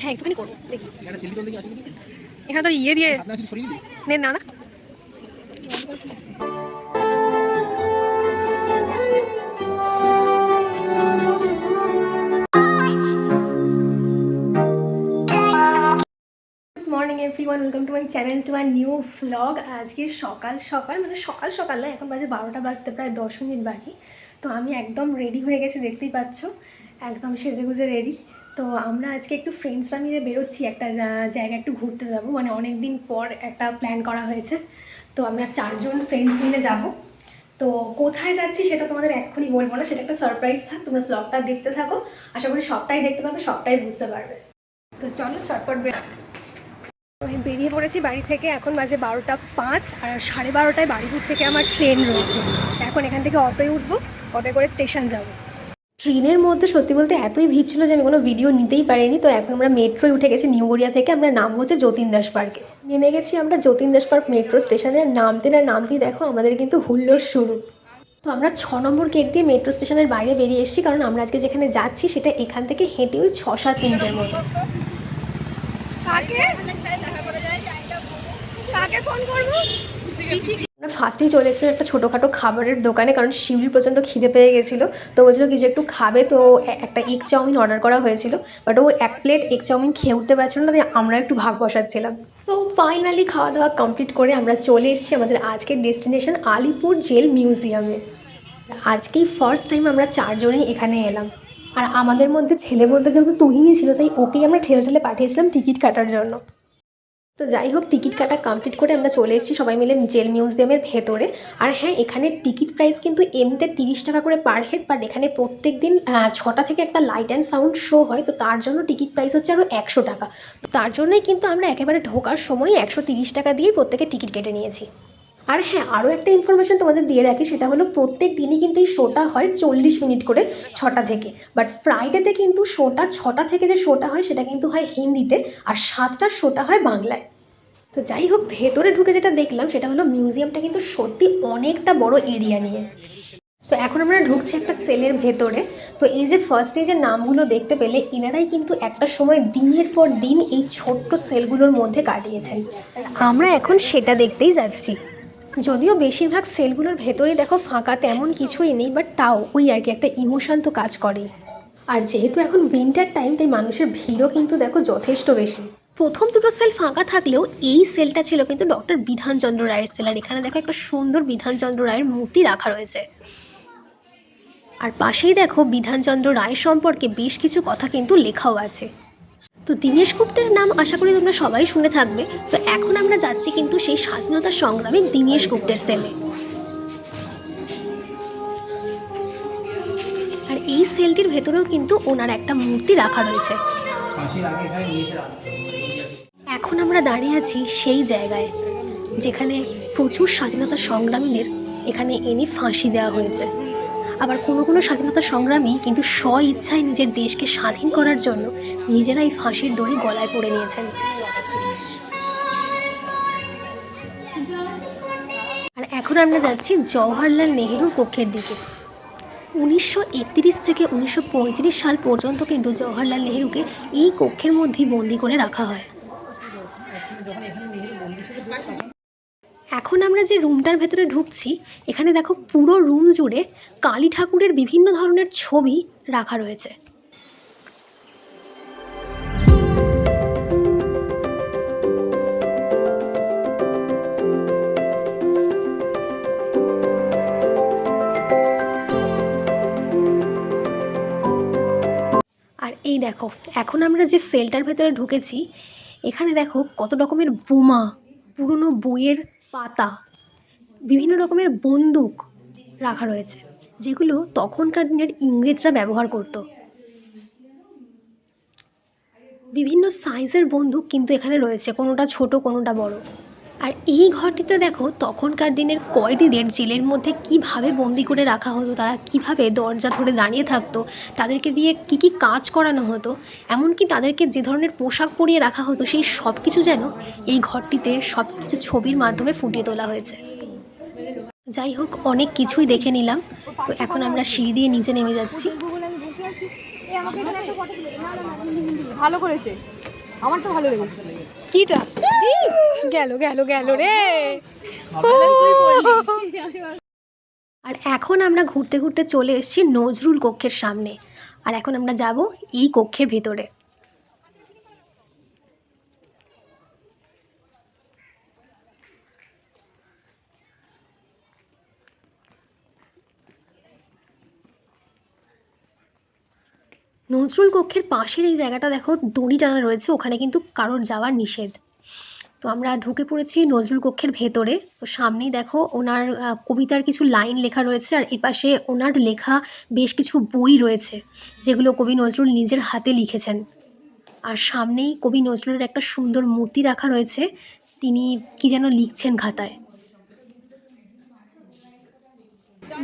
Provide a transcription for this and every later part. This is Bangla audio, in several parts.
হ্যাঁ একটুখানি করব দেখি। এখানে তো ইয়ে দিয়ে হাত না নে না না। Good morning everyone welcome to my channel to my new vlog আজকে সকাল সকাল মানে সকাল সকাল না এখন বাজে বারোটা বাজতে প্রায় দশ মিনিট বাকি। তো আমি একদম রেডি হয়ে গেছি দেখতেই পাচ্ছ। একদম সেজে গুজে রেডি তো আমরা আজকে একটু ফ্রেন্ডসরা মিলে বেরোচ্ছি একটা জায়গা একটু ঘুরতে যাব। মানে অনেক দিন পর একটা প্ল্যান করা হয়েছে। তো আমরা চারজন ফ্রেন্ডস মিলে যাব। তো কোথায় যাচ্ছি সেটা তোমাদের এক্ষুনি বলব না, সেটা একটা সারপ্রাইজ থাক, তোমরা ব্লগটা দেখতে থাকো। আশা করি সবটাই দেখতে পাবে, সবটাই বুঝতে পারবে। তো চলো চটপট বের আমি বেরিয়ে পড়েছি বাড়ি থেকে, এখন বাজে বারোটা পাঁচ, আর সাড়ে বারোটায় বাড়িপুর থেকে আমার ট্রেন রয়েছে। এখন এখান থেকে অটোয় উঠবো, অটোয় করে স্টেশন যাব। ট্রেনের মধ্যে সত্যি বলতে এতই ভিড় ছিল যে আমি কোনো ভিডিও নিতেই পারিনি। তো এখন আমরা মেট্রোয় উঠে গেছি, নিউ গড়িয়া থেকে। আমরা নাম হচ্ছে যতীন দাস পার্কে। নেমে গেছি আমরা যতীন দাস পার্ক মেট্রো স্টেশনে। নামতে না নামতেই দেখো আমাদের কিন্তু হুল্লোর শুরু। তো আমরা ছ নম্বর গেট দিয়ে মেট্রো স্টেশনের বাইরে বেরিয়ে এসেছি, কারণ আমরা আজকে যেখানে যাচ্ছি সেটা এখান থেকে হেঁটে ওই ছ সাত মিনিটের মতো। ফার্স্টেই চলে এসেছিলাম একটা ছোটোখাটো খাবারের দোকানে, কারণ শিউলি প্রচণ্ড খিদে পেয়ে গেছিল। তো বলছিল যে একটু খাবে, তো একটা এগ চাউমিন অর্ডার করা হয়েছিল। বাট ও এক প্লেট এগ চাউমিন খেয়ে উঠতে পারছিল না, তাই আমরা একটু ভাগ বসাচ্ছিলাম। তো ফাইনালি খাওয়া দাওয়া কমপ্লিট করে আমরা চলে এসেছি আমাদের আজকের ডেস্টিনেশন আলিপুর জেল মিউজিয়ামে আজকেই ফার্স্ট টাইম আমরা চারজনেই এখানে এলাম। আর আমাদের মধ্যে ছেলে বলতে যেহেতু তুহিনই ছিল, তাই ওকেই আমরা ঠেলে ঠেলে পাঠিয়েছিলাম টিকিট কাটার জন্য। তো যাই হোক টিকিট কাটা কমপ্লিট করে আমরা চলে এসেছি সবাই মিলে জেল মিউজিয়ামের ভেতরে। আর হ্যাঁ এখানে টিকিট প্রাইস কিন্তু এমনিতে তিরিশ টাকা করে পার হেড বাট এখানে প্রত্যেক দিন ছটা থেকে একটা লাইট অ্যান্ড সাউন্ড শো হয়, তো তার জন্য টিকিট প্রাইস হচ্ছে আরও একশো টাকা। তো তার জন্যই কিন্তু আমরা একেবারে ঢোকার সময় একশো তিরিশ টাকা দিয়ে প্রত্যেকে টিকিট কেটে নিয়েছি। আর হ্যাঁ আরও একটা ইনফরমেশন তোমাদের দিয়ে রাখি, সেটা হলো প্রত্যেক দিনই কিন্তু এই শোটা হয় চল্লিশ মিনিট করে ছটা থেকে। বাট ফ্রাইডেতে কিন্তু শোটা ছটা থেকে যে শোটা হয়, সেটা কিন্তু হয় হিন্দিতে আর সাতটার শোটা হয় বাংলায়। তো যাই হোক, ভেতরে ঢুকে যেটা দেখলাম, সেটা হলো মিউজিয়ামটা কিন্তু সত্যি অনেকটা বড় এরিয়া নিয়ে। তো এখন আমরা ঢুকছি একটা সেলের ভেতরে। তো এই যে ফার্স্টে যে নামগুলো দেখতে পেলে, এনারাই কিন্তু একটা সময় দিনের পর দিন এই ছোট্ট সেলগুলোর মধ্যে কাটিয়েছেন। আমরা এখন সেটা দেখতেই যাচ্ছি। যদিও বেশিরভাগ সেলগুলোর ভেতরেই দেখো ফাঁকা তেমন কিছুই নেই বাট তাও ওই আর কি একটা ইমোশান তো কাজ করে আর যেহেতু এখন উইন্টার টাইম তাই মানুষের ভিড়ও কিন্তু দেখো যথেষ্ট বেশি। প্রথম দুটো সেল ফাঁকা থাকলেও এই সেলটা ছিল কিন্তু ডক্টর বিধানচন্দ্র রায়ের সেল আর এখানে দেখো একটা সুন্দর বিধানচন্দ্র রায়ের মূর্তি রাখা রয়েছে। আর পাশেই দেখো বিধানচন্দ্র রায় সম্পর্কে বেশ কিছু কথা কিন্তু লেখাও আছে। তো দীনেশ গুপ্তের নাম আশা করি তোমরা সবাই শুনে থাকবে। তো এখন আমরা যাচ্ছি কিন্তু সেই স্বাধীনতা সংগ্রামী দীনেশ গুপ্তের সেলে আর এই সেলটির ভেতরেও কিন্তু ওনার একটা মূর্তি রাখা রয়েছে। এখন আমরা দাঁড়িয়ে আছি সেই জায়গায়, যেখানে প্রচুর স্বাধীনতা সংগ্রামীদের এখানে এনে ফাঁসি দেওয়া হয়েছে। আবার কোনো কোনো স্বাধীনতা সংগ্রামী কিন্তু স্ব ইচ্ছায় নিজের দেশকে স্বাধীন করার জন্য নিজেরাই ফাঁসির দড়ি গলায় পড়ে নিয়েছেন। আর এখন আমরা যাচ্ছি জওহরলাল নেহেরুর কক্ষের দিকে। উনিশশো একতিরিশ থেকে উনিশশো পঁয়ত্রিশ সাল পর্যন্ত কিন্তু জওহরলাল নেহেরুকে এই কক্ষের মধ্যেই বন্দি করে রাখা হয়। এখন আমরা যে রুমটার ভেতরে ঢুকছি, এখানে দেখো পুরো রুম জুড়ে কালী ঠাকুরের বিভিন্ন ধরনের ছবি রাখা রয়েছে। আর এই দেখো, এখন আমরা যে সেলটার ভেতরে ঢুকেছি, এখানে দেখো কত রকমের বোমা, পুরনো বইয়ের পাতা। বিভিন্ন রকমের বন্দুক রাখা রয়েছে, যেগুলো তখনকার দিনের ইংরেজরা ব্যবহার করত। বিভিন্ন সাইজের বন্দুক কিন্তু এখানে রয়েছে, কোনোটা ছোট, কোনোটা বড়। আর এই ঘরটিতে দেখো, তখনকার দিনের কয়েদিদের জেলের মধ্যে কীভাবে বন্দি করে রাখা হতো, তারা কীভাবে দরজা ধরে দাঁড়িয়ে থাকতো, তাদেরকে দিয়ে কি কি কাজ করানো হতো, এমনকি তাদেরকে যে ধরনের পোশাক পরিয়ে রাখা হতো, সেই সব কিছু যেন এই ঘরটিতে সব কিছু ছবির মাধ্যমে ফুটিয়ে তোলা হয়েছে। যাই হোক, অনেক কিছুই দেখে নিলাম। তো এখন আমরা সিঁড়ি দিয়ে নিচে নেমে যাচ্ছি। ভালো করেছে। আমার তো ভালো লেগেছে। কিটা গেল গেল গেল রে। আর এখন আমরা ঘুরতে ঘুরতে চলে এসেছি নজরুল কক্ষের সামনে। আর এখন আমরা যাব এই কক্ষের ভেতরে। নজরুল কক্ষের পাশের এই জায়গাটা দেখো, দড়ি টানা রয়েছে, ওখানে কিন্তু কারোর যাওয়ার নিষেধ। তো আমরা ঢুকে পড়েছি নজরুল কক্ষের ভেতরে। তো সামনেই দেখো ওনার কবিতার কিছু লাইন লেখা রয়েছে আর এপাশে ওনার লেখা বেশ কিছু বই রয়েছে, যেগুলো কবি নজরুল নিজের হাতে লিখেছেন। আর সামনেই কবি নজরুলের একটা সুন্দর মূর্তি রাখা রয়েছে, তিনি কি যেন লিখছেন খাতায়।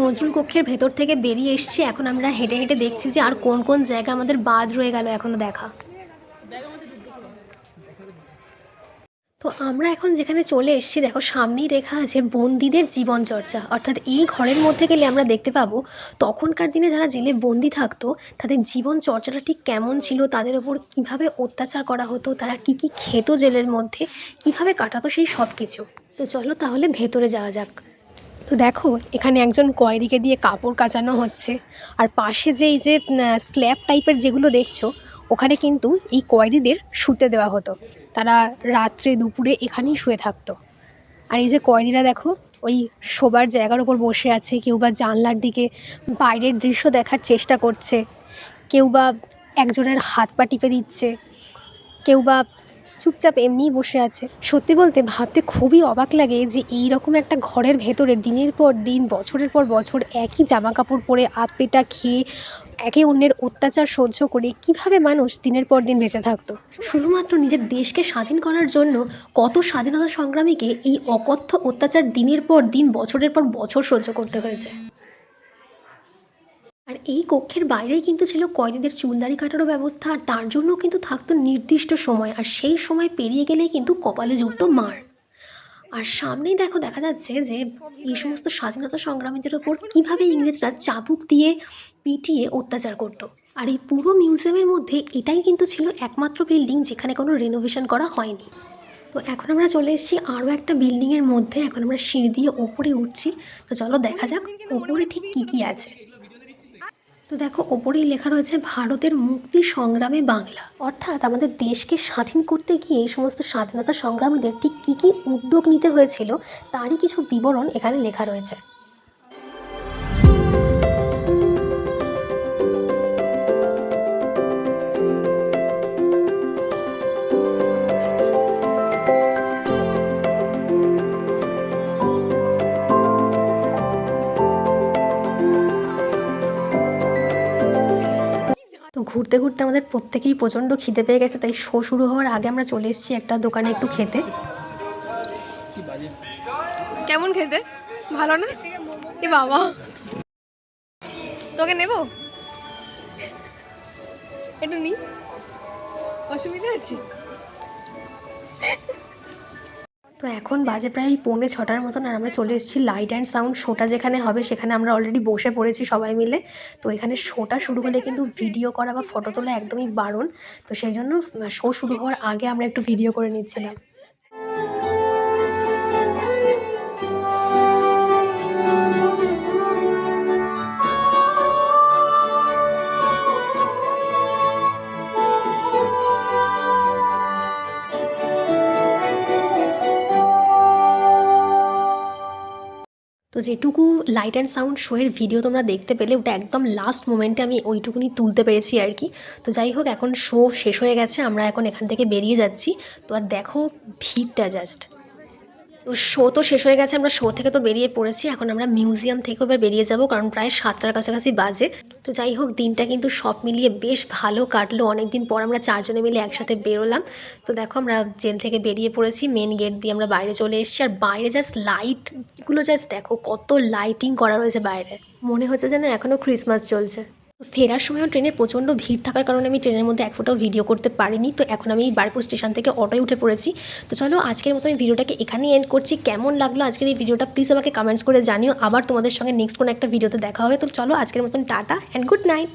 নজরুল কক্ষের ভেতর থেকে বেরিয়ে এসেছি, এখন আমরা হেঁটে হেঁটে দেখছি যে আর কোন কোন জায়গা আমাদের বাদ রয়ে গেল এখনও দেখা। তো আমরা এখন যেখানে চলে এসেছি, দেখো সামনেই লেখা আছে বন্দীদের জীবন চর্চা অর্থাৎ এই ঘরের মধ্যে গেলে আমরা দেখতে পাবো, তখনকার দিনে যারা জেলে বন্দি থাকতো, তাদের জীবন চর্চাটা ঠিক কেমন ছিল, তাদের ওপর কীভাবে অত্যাচার করা হতো, তারা কি কি খেত জেলের মধ্যে, কীভাবে কাটাতো সেই সব কিছু তো চলো তাহলে ভেতরে যাওয়া যাক। তো দেখো, এখানে একজন কয়েদিকে দিয়ে কাপড় কাচানো হচ্ছে, আর পাশে যে এই যে স্ল্যাব টাইপের যেগুলো দেখছ, ওখানে কিন্তু এই কয়েদিদের শুতে দেওয়া হতো। তারা রাত্রে দুপুরে এখানেই শুয়ে থাকতো। আর এই যে কয়েদিরা দেখো, ওই শোবার জায়গার ওপর বসে আছে, কেউ বা জানলার দিকে বাইরের দৃশ্য দেখার চেষ্টা করছে, কেউ বা একজনের হাত পা টিপে দিচ্ছে, কেউ বা চুপচাপ এমনিই বসে আছে। সত্যি বলতে ভাবতে খুবই অবাক লাগে যে এই রকম একটা ঘরের ভেতরে দিনের পর দিন, বছরের পর বছর একই জামা কাপড় পরে আতপেটা খেয়ে একে অন্যের অত্যাচার সহ্য করে কীভাবে মানুষ দিনের পর দিন বেঁচে থাকতো? শুধুমাত্র নিজের দেশকে স্বাধীন করার জন্য কত স্বাধীনতা সংগ্রামীকে এই অকথ্য অত্যাচার দিনের পর দিন, বছরের পর বছর সহ্য করতে হয়েছে? আর এই কক্ষের বাইরেই কিন্তু ছিল কয়েদিদের চুলদারি কাটারও ব্যবস্থা, আর তার জন্য কিন্তু থাকতো নির্দিষ্ট সময়, আর সেই সময় পেরিয়ে গেলেই কিন্তু কপালে জুটত মার। আর সামনেই দেখো দেখা যাচ্ছে যে এই সমস্ত স্বাধীনতা সংগ্রামীদের ওপর কীভাবে ইংরেজরা চাবুক দিয়ে পিটিয়ে অত্যাচার করতো। আর এই পুরো মিউজিয়ামের মধ্যে এটাই কিন্তু ছিল একমাত্র বিল্ডিং যেখানে কোনো রেনোভেশন করা হয়নি। তো এখন আমরা চলে এসেছি আরও একটা বিল্ডিংয়ের মধ্যে, এখন আমরা সিঁড়ি দিয়ে ওপরে উঠছি। তো চলো দেখা যাক ওপরে ঠিক কী কী আছে। তো দেখো, ওপরেই লেখা রয়েছে, ভারতের মুক্তি সংগ্রামে বাংলা। অর্থাৎ আমাদের দেশকে স্বাধীন করতে গিয়ে এই সমস্ত স্বাধীনতা সংগ্রামীদের ঠিক কী কী উদ্যোগ নিতে হয়েছিল, তারই কিছু বিবরণ এখানে লেখা রয়েছে। ঘুরতে ঘুরতে আমাদের প্রত্যেকেই প্রচণ্ড খিদে পেয়ে গেছে, তাই শো শুরু হওয়ার আগে আমরা চলে এসেছি একটা দোকানে একটু খেতে। কেমন খেতে? ভালো না? এ বাবা। তোকে নেব? একটু নি। অসুবিধা আছে? তো এখন বাজে প্রায় পৌনে ছটার মতন আর আমরা চলে এসেছি লাইট অ্যান্ড সাউন্ড শোটা যেখানে হবে, সেখানে আমরা অলরেডি বসে পড়েছি সবাই মিলে। তো এখানে শোটা শুরু হলে কিন্তু ভিডিও করা বা ফটো তোলা একদমই বারণ। তো সেই জন্য শো শুরু হওয়ার আগে আমরা একটু ভিডিও করে নিচ্ছিলাম। তো যেটুকু লাইট অ্যান্ড সাউন্ড শোয়ের ভিডিও তোমরা দেখতে পেলে, ওটা একদম লাস্ট মোমেন্টে আমি ওইটুকুনি তুলতে পেরেছি আর কি। তো যাই হোক, এখন শো শেষ হয়ে গেছে, আমরা এখন এখান থেকে বেরিয়ে যাচ্ছি। তো আর দেখো ভিড়টা জাস্ট তো শো তো শেষ হয়ে গেছে, আমরা শো থেকে তো বেরিয়ে পড়েছি, এখন আমরা মিউজিয়াম থেকেও এবার বেরিয়ে যাব, কারণ প্রায় সাতটার কাছাকাছি বাজে। তো যাই হোক, দিনটা কিন্তু সব মিলিয়ে বেশ ভালো কাটলো অনেক দিন পর আমরা চারজনে মিলে একসাথে বেরোলাম। তো দেখো, আমরা জেল থেকে বেরিয়ে পড়েছি মেন গেট দিয়ে আমরা বাইরে চলে এসেছি, আর বাইরে জাস্ট লাইটগুলো জাস্ট দেখো, কত লাইটিং করা রয়েছে বাইরে। মনে হচ্ছে যেন এখনও ক্রিসমাস চলছে। ফেরার সময়ও ট্রেনে প্রচণ্ড ভিড় থাকার কারণে আমি ট্রেনের মধ্যে এক ফোটাও ভিডিও করতে পারিনি। তো এখন আমি বারপুর স্টেশন থেকে অটোয় উঠে পড়েছি। তো চলো আজকের মতো আমি ভিডিওটাকে এখানেই এন্ড করছি। কেমন লাগল আজকের এই ভিডিওটা প্লিজ আমাকে কমেন্টস করে জানিও। আবার তোমাদের সঙ্গে নেক্সট কোনো একটা ভিডিওতে দেখা হবে। তো চলো আজকের মতন টাটা অ্যান্ড গুড নাইট